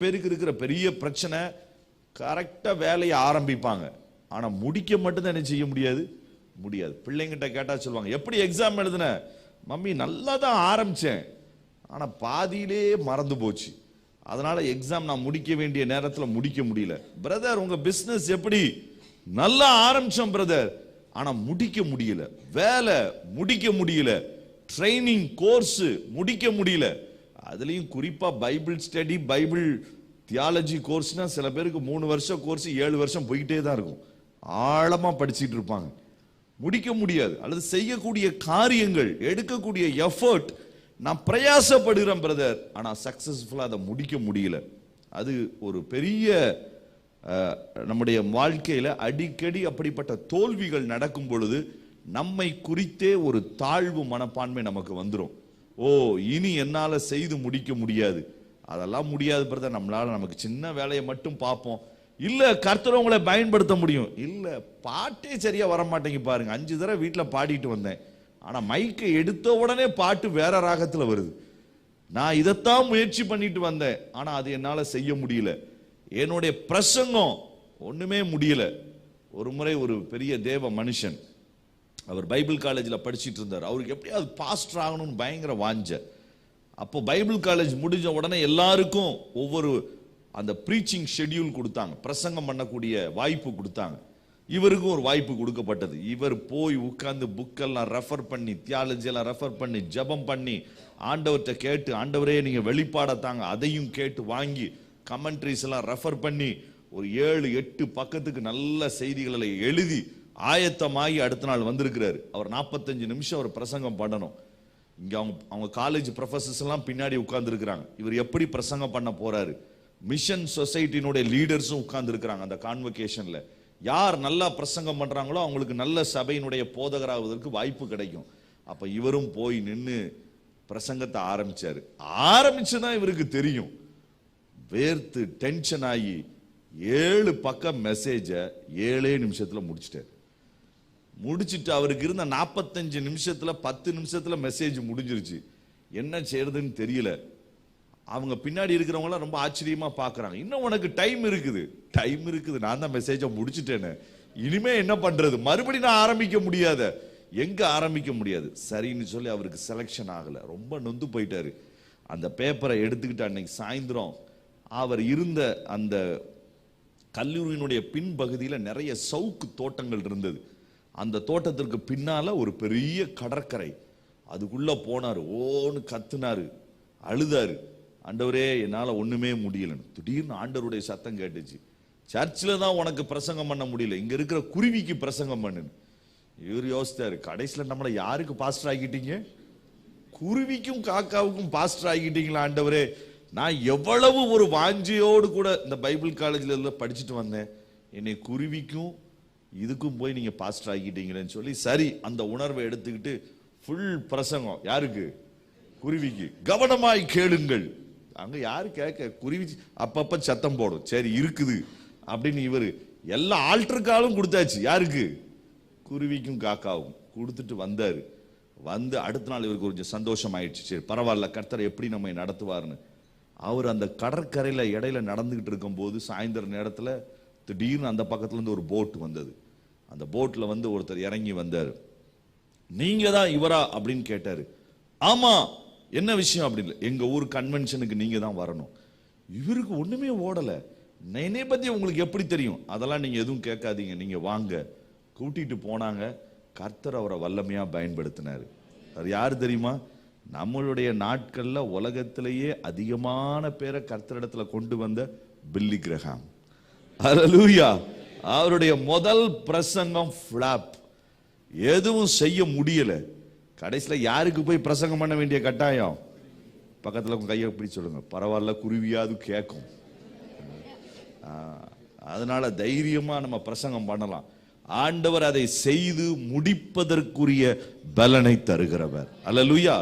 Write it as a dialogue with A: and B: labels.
A: பேருக்கு இருக்கிற பெரிய பிரச்சனை கரெக்டாக வேலையை ஆரம்பிப்பாங்க. ஆனால் முடிக்க மட்டும்தான் என்ன செய்ய முடியாது? முடியாது. பிள்ளைங்கிட்ட கேட்டால் சொல்லுவாங்க எப்படி எக்ஸாம் எழுதுன? மம்மி நல்லா தான் ஆரம்பித்தேன் ஆனால் பாதியிலே மறந்து போச்சு. அதனால் எக்ஸாம் நான் முடிக்க வேண்டிய நேரத்தில் முடிக்க முடியல. பிரதர் உங்கள் பிஸ்னஸ் எப்படி? நல்லா ஆரம்பித்தோம் பிரதர் ஆனால் முடிக்க முடியல. வேலை முடிக்க முடியல. ட்ரைனிங் கோர்ஸு முடிக்க முடியல. அதுலேயும் குறிப்பாக பைபிள் ஸ்டடி பைபிள் தியாலஜி கோர்ஸ்னால் சில பேருக்கு மூணு வருஷம் கோர்ஸ் ஏழு வருஷம் போயிட்டே தான் இருக்கும். ஆழமாக படிச்சிட்டு இருப்பாங்க. முடிக்க முடியாது. அல்லது செய்யக்கூடிய காரியங்கள் எடுக்கக்கூடிய எஃபர்ட் நான் பிரயாசப்படுகிறேன் பிரதர் ஆனால் சக்ஸஸ்ஃபுல்லாக அதை முடிக்க முடியல. அது ஒரு பெரிய நம்முடைய வாழ்க்கையில் அடிக்கடி அப்படிப்பட்ட தோல்விகள் நடக்கும் பொழுது நம்மை குறித்தே ஒரு தாழ்வு மனப்பான்மை நமக்கு வந்துடும் ஓ இனி என்னால் செய்து முடிக்க முடியாது. அதெல்லாம் முடியாது பிரதர். நம்மளால் நமக்கு சின்ன வேலையை மட்டும் பார்ப்போம். இல்லை கர்த்தர் உங்களை பயன்படுத்த முடியும். இல்லை பாட்டே சரியாக வர மாட்டேங்க பாருங்க. அஞ்சு தடவை வீட்டில் பாடிட்டு வந்தேன். ஆனால் மைக்கை எடுத்த உடனே பாட்டு வேற ராகத்தில் வருது. நான் இதைத்தான் முயற்சி பண்ணிட்டு வந்தேன். ஆனால் அது என்னால் செய்ய முடியல. என்னுடைய பிரசங்கம் ஒன்றுமே முடியல. ஒரு முறை ஒரு பெரிய தேவ மனுஷன் அவர் பைபிள் காலேஜில் படிச்சுட்டு இருந்தார் அவருக்கு எப்படியாவது பாஸ்டர் ஆகணும்னு பயங்கர வாஞ்ச. அப்போ பைபிள் காலேஜ் முடிஞ்ச உடனே எல்லாருக்கும் ஒவ்வொரு அந்த ப்ரீச்சிங் ஷெட்யூல் கொடுத்தாங்க. பிரசங்கம் பண்ணக்கூடிய வாய்ப்பு கொடுத்தாங்க. இவருக்கும் ஒரு வாய்ப்பு கொடுக்கப்பட்டது. இவர் போய் உட்கார்ந்து புக்கெல்லாம் ரெஃபர் பண்ணி தியாலஜி எல்லாம் ரெஃபர் பண்ணி ஜெபம் பண்ணி ஆண்டவர்கிட்ட கேட்டு ஆண்டவரே நீங்கள் வெளிப்பாட தாங்க. அதையும் கேட்டு வாங்கி கமெண்ட்ரிஸ் எல்லாம் ரெஃபர் பண்ணி ஒரு ஏழு எட்டு பக்கத்துக்கு நல்ல செய்திகளை எழுதி ஆயத்தமாகி அடுத்த நாள் வந்திருக்கிறாரு. அவர் நாற்பத்தஞ்சு நிமிஷம் அவர் பிரசங்கம் பண்ணணும். இங்கே அவங்க அவங்க காலேஜ் ப்ரொஃபசர்ஸ் எல்லாம் பின்னாடி உட்காந்துருக்குறாங்க இவர் எப்படி பிரசங்கம் பண்ண போறாரு? மிஷன் சொசைட்டினுடைய லீடர்ஸும் உட்காந்துருக்குறாங்க அந்த கான்வெகேஷனில் யார் நல்லா பிரசங்கம் பண்ணுறாங்களோ அவங்களுக்கு நல்ல சபையினுடைய போதகராவதற்கு வாய்ப்பு கிடைக்கும். அப்போ இவரும் போய் நின்று பிரசங்கத்தை ஆரம்பிச்சாரு. தான் இவருக்கு தெரியும். வேர்த்து டென்ஷன் ஆகி ஏழு பக்கம் மெசேஜை ஏழே நிமிஷத்தில் முடிச்சிட்டார். முடிச்சிட்டு அவருக்கு இருந்த நாற்பத்தஞ்சு நிமிஷத்தில் பத்து நிமிஷத்தில் மெசேஜ் முடிஞ்சிருச்சு. என்ன செய்யறதுன்னு தெரியல. அவங்க பின்னாடி இருக்கிறவங்களாம் ரொம்ப ஆச்சரியமாக பார்க்குறாங்க இன்னும் உனக்கு டைம் இருக்குது. டைம் இருக்குது. நான் தான் மெசேஜை முடிச்சிட்டேன்னு. இனிமே என்ன பண்ணுறது மறுபடியும் நான் ஆரம்பிக்க முடியாத. எங்கே ஆரம்பிக்க முடியாது? சரின்னு சொல்லி அவருக்கு செலெக்ஷன் ஆகலை. ரொம்ப நொந்து போயிட்டார். அந்த பேப்பரை எடுத்துக்கிட்டு அன்னைக்கு சாயந்தரம் அவர் இருந்த அந்த கல்லூரியினுடைய பின்பகுதியில் நிறைய சவுக்கு தோட்டங்கள் இருந்தது. அந்த தோட்டத்திற்கு பின்னால ஒரு பெரிய கடற்கரை. அதுக்குள்ளே போனார். ஓன்னு கத்துனார். அழுதாரு. ஆண்டவரே என்னால் ஒன்றுமே முடியலன்னு. திடீர்னு ஆண்டவருடைய சத்தம் கேட்டுச்சு. சர்ச்சில் தான் உனக்கு பிரசங்கம் பண்ண முடியல. இங்கே இருக்கிற குருவிக்கு பிரசங்கம் பண்ணுன்னு. இவர் யோசித்தார் கடைசியில் நம்மளை யாருக்கு பாஸ்டர் ஆகிட்டீங்க குருவிக்கும் காக்காவுக்கும் பாஸ்டர் ஆகிட்டீங்களா ஆண்டவரே? நான் எவ்வளவு ஒரு வாஞ்சியோடு கூட இந்த பைபிள் காலேஜில் படிச்சுட்டு வந்தேன். என்னை குருவிக்கும் இதுக்கும் போய் நீங்க பாஸ்டர் ஆகிட்டீங்களேன்னு சொல்லி சரி அந்த உணர்வை எடுத்துக்கிட்டு ஃபுல் பிரசங்கம். யாருக்கு? குருவிக்கு. கவனமாய் கேளுங்கள். அங்க யாரு கேட்க? குருவி அப்பப்ப சத்தம் போடும். சரி இருக்குது. அப்படின்னு இவர் எல்லா ஆல்டருக்காலும் கொடுத்தாச்சு. யாருக்கு? குருவிக்கும் காக்காவும் கொடுத்துட்டு வந்தார். வந்து அடுத்த நாள் இவருக்கு கொஞ்சம் சந்தோஷம் ஆயிடுச்சு சரி பரவாயில்ல கர்த்தர் எப்படி நம்மை நடத்துவார்னு அவர் அந்த கடற்கரையில் இடையில நடந்துகிட்டு இருக்கும்போது சாயந்தர நேரத்தில் திடீர்னு அந்த பக்கத்துலேருந்து ஒரு போட் வந்தது. அந்த போட்டில் வந்து ஒருத்தர் இறங்கி வந்தார். நீங்கள் தான் இவரா? அப்படின்னு கேட்டார். ஆமாம் என்ன விஷயம்? அப்படின்னு. எங்கள் ஊர் கன்வென்ஷனுக்கு நீங்கள் தான் வரணும். இவருக்கு ஒன்றுமே ஓடலை. என்னை பற்றி உங்களுக்கு எப்படி தெரியும்? அதெல்லாம் நீங்கள் எதுவும் கேட்காதீங்க. நீங்கள் வாங்க. கூட்டிகிட்டு போனாங்க. கர்த்தர் அவரை வல்லமையாக பயன்படுத்தினார். அது யார் தெரியுமா? நம்மளுடைய நாட்களில் உலகத்திலேயே அதிகமான பேரை கர்த்தரிடத்தில் கொண்டு வந்த பில்லி கிரகாம். அல்லேலூயா அவருடைய முதல் பிரசங்கம் ஃபிளாப் எதுவும் செய்ய முடியல. கடைசியில யாருக்கு போய் பிரசங்கம் பண்ண வேண்டிய கட்டாயம்? பக்கத்தில் உங்கள் கையை பிடிச்சி சொல்லுங்க. பரவாயில்ல குருவியாவது கேட்கும் அதனால தைரியமாக நம்ம பிரசங்கம் பண்ணலாம். ஆண்டவர் அதை செய்து முடிப்பதற்குரிய பலனை தருகிறவர். அல்லேலூயா